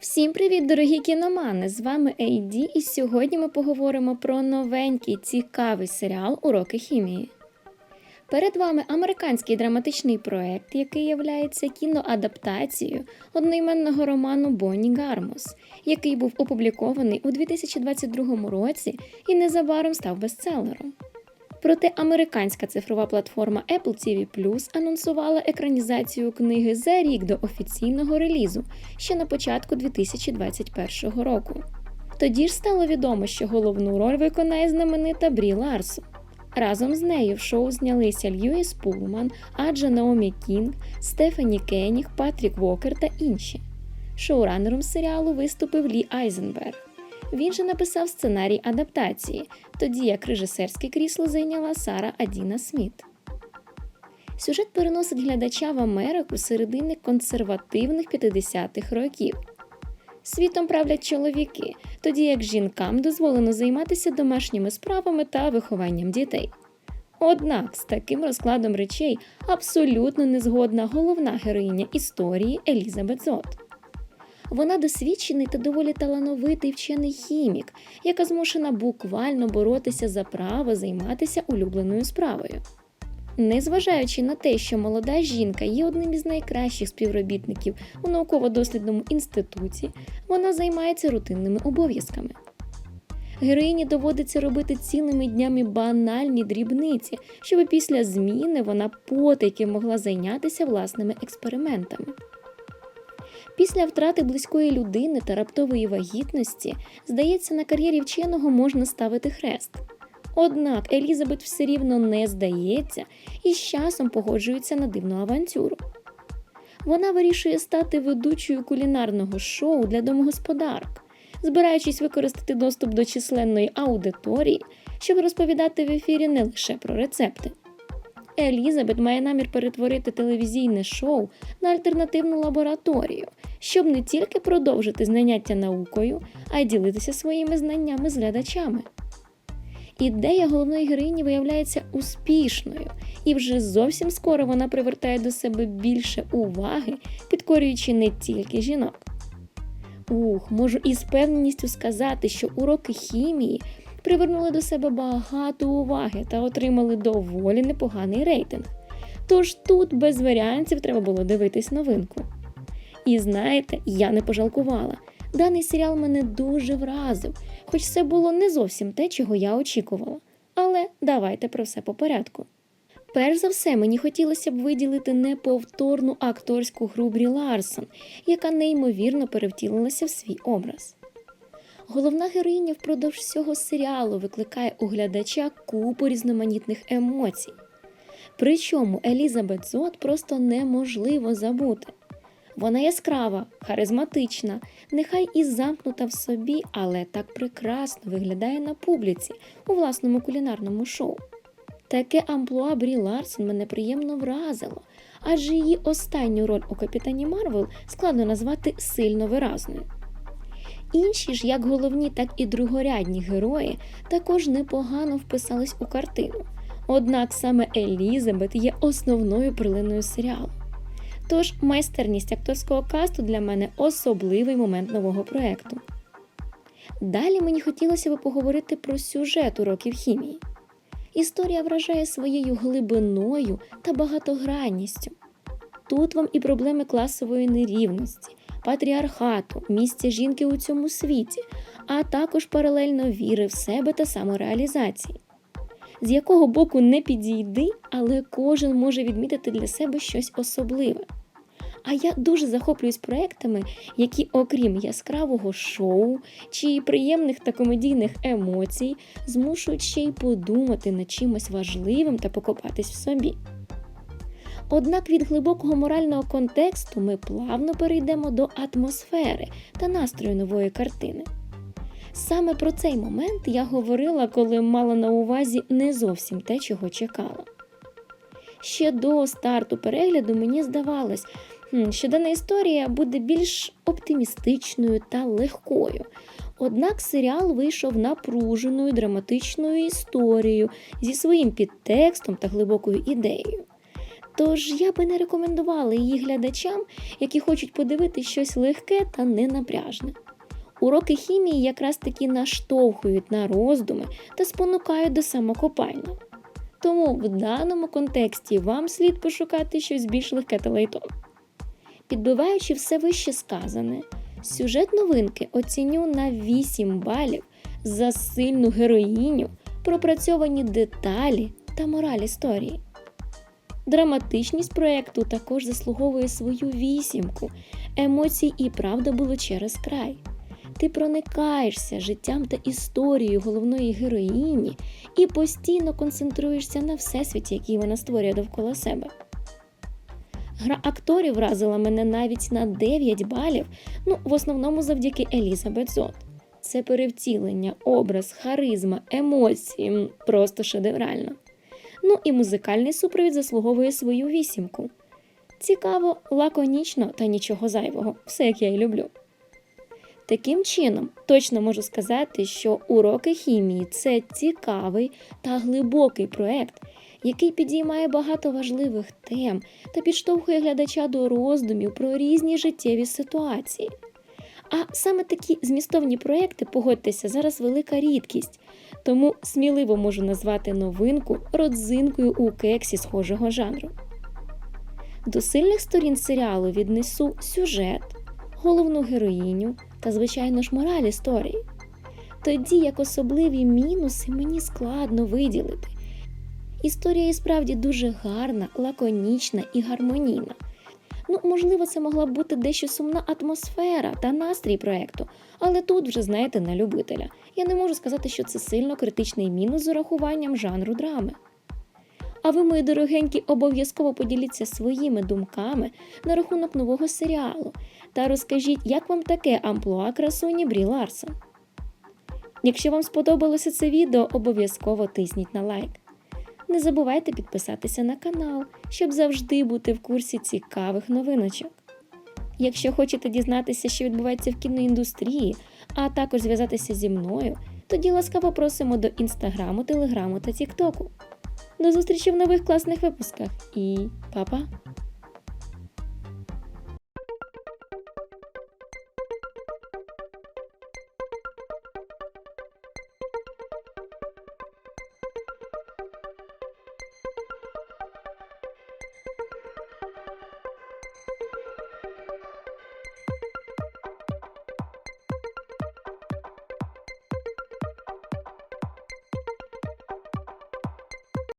Всім привіт, дорогі кіномани! З вами Ейді, і сьогодні ми поговоримо про новенький цікавий серіал Уроки хімії. Перед вами американський драматичний проект, який є кіноадаптацією одноіменного роману Бонні Гармос, який був опублікований у 2022 році і незабаром став бестселером. Проте американська цифрова платформа Apple TV Plus анонсувала екранізацію книги за рік до офіційного релізу ще на початку 2021 року. Тоді ж стало відомо, що головну роль виконає знаменита Брі Ларсон. Разом з нею в шоу знялися Льюіс Пулман, Аджа Наомі Кінг, Стефані Кеніг, Патрік Вокер та інші. Шоуранером серіалу виступив Лі Айзенберг. Він же написав сценарій адаптації, тоді як режисерське крісло зайняла Сара Адіна Сміт. Сюжет переносить глядача в Америку середини консервативних 50-х років. Світом правлять чоловіки, тоді як жінкам дозволено займатися домашніми справами та вихованням дітей. Однак з таким розкладом речей абсолютно не згодна головна героїня історії Елізабет Зот. Вона досвідчений та доволі талановитий вчений хімік, яка змушена буквально боротися за право займатися улюбленою справою. Незважаючи на те, що молода жінка є одним із найкращих співробітників у науково-дослідному інституті, вона займається рутинними обов'язками. Героїні доводиться робити цілими днями банальні дрібниці, щоб після зміни вона потайки могла зайнятися власними експериментами. Після втрати близької людини та раптової вагітності, здається, на кар'єрі вченого можна ставити хрест. Однак Елізабет все рівно не здається і з часом погоджується на дивну авантюру. Вона вирішує стати ведучою кулінарного шоу для домогосподарок, збираючись використати доступ до численної аудиторії, щоб розповідати в ефірі не лише про рецепти. Елізабет має намір перетворити телевізійне шоу на альтернативну лабораторію, щоб не тільки продовжити заняття наукою, а й ділитися своїми знаннями з глядачами. Ідея головної героїні виявляється успішною, і вже зовсім скоро вона привертає до себе більше уваги, підкорюючи не тільки жінок. Ух, можу із певністю сказати, що уроки хімії привернули до себе багато уваги та отримали доволі непоганий рейтинг. Тож тут без варіантів треба було дивитись новинку. І знаєте, я не пожалкувала. Даний серіал мене дуже вразив, хоч це було не зовсім те, чого я очікувала. Але давайте про все по порядку. Перш за все, мені хотілося б виділити неповторну акторську гру Брі Ларсон, яка неймовірно перевтілилася в свій образ. Головна героїня впродовж всього серіалу викликає у глядача купу різноманітних емоцій. Причому Елізабет Зот просто неможливо забути. Вона яскрава, харизматична, нехай і замкнута в собі, але так прекрасно виглядає на публіці у власному кулінарному шоу. Таке амплуа Брі Ларсон мене приємно вразило, адже її останню роль у капітані Марвел складно назвати сильно виразною. Інші ж, як головні, так і другорядні герої, також непогано вписались у картину. Однак саме Елізабет є основною прилиною серіалу. Тож майстерність акторського касту для мене особливий момент нового проєкту. Далі мені хотілося б поговорити про сюжет уроків хімії. Історія вражає своєю глибиною та багатогранністю. Тут вам і проблеми класової нерівності, патріархату, місця жінки у цьому світі, а також паралельно віри в себе та самореалізації. З якого боку не підійди, але кожен може відмітити для себе щось особливе. А я дуже захоплююсь проектами, які, окрім яскравого шоу чи приємних та комедійних емоцій, змушують ще й подумати над чимось важливим та покопатись в собі. Однак від глибокого морального контексту ми плавно перейдемо до атмосфери та настрою нової картини. Саме про цей момент я говорила, коли мала на увазі не зовсім те, чого чекала. Ще до старту перегляду мені здавалось, що дана історія буде більш оптимістичною та легкою. Однак серіал вийшов напруженою драматичною історією зі своїм підтекстом та глибокою ідеєю. Тож я би не рекомендувала її глядачам, які хочуть подивитися щось легке та ненапряжне. Уроки хімії якраз таки наштовхують на роздуми та спонукають до самокопання. Тому в даному контексті вам слід пошукати щось більш легке та лайтове. Підбиваючи все вище сказане, сюжет новинки оціню на 8 балів за сильну героїню, пропрацьовані деталі та мораль історії. Драматичність проєкту також заслуговує свою вісімку. Емоцій і правда було через край. Ти проникаєшся життям та історією головної героїні і постійно концентруєшся на всесвіті, який вона створює довкола себе. Гра акторів вразила мене навіть на 9 балів, ну, в основному завдяки Елізабет Зот. Це перевтілення, образ, харизма, емоції просто шедеврально. Ну і музикальний супровід заслуговує свою вісімку. Цікаво, лаконічно та нічого зайвого, все як я і люблю. Таким чином, точно можу сказати, що уроки хімії це цікавий та глибокий проект, який підіймає багато важливих тем та підштовхує глядача до роздумів про різні життєві ситуації. А саме такі змістовні проекти, погодьтеся, зараз велика рідкість, тому сміливо можу назвати новинку родзинкою у кексі схожого жанру. До сильних сторін серіалу віднесу сюжет, головну героїню та, звичайно ж, мораль історії. Тоді як особливі мінуси мені складно виділити. Історія і справді дуже гарна, лаконічна і гармонійна. Ну, можливо, це могла б бути дещо сумна атмосфера та настрій проекту, але тут вже знаєте на любителя. Я не можу сказати, що це сильно критичний мінус з урахуванням жанру драми. А ви, мої дорогенькі, обов'язково поділіться своїми думками на рахунок нового серіалу та розкажіть, як вам таке амплуа красуні Брі Ларсон. Якщо вам сподобалося це відео, обов'язково тисніть на лайк. Не забувайте підписатися на канал, щоб завжди бути в курсі цікавих новиночок. Якщо хочете дізнатися, що відбувається в кіноіндустрії, а також зв'язатися зі мною, тоді ласкаво просимо до інстаграму, телеграму та тіктоку. До зустрічі в нових класних випусках і па-па!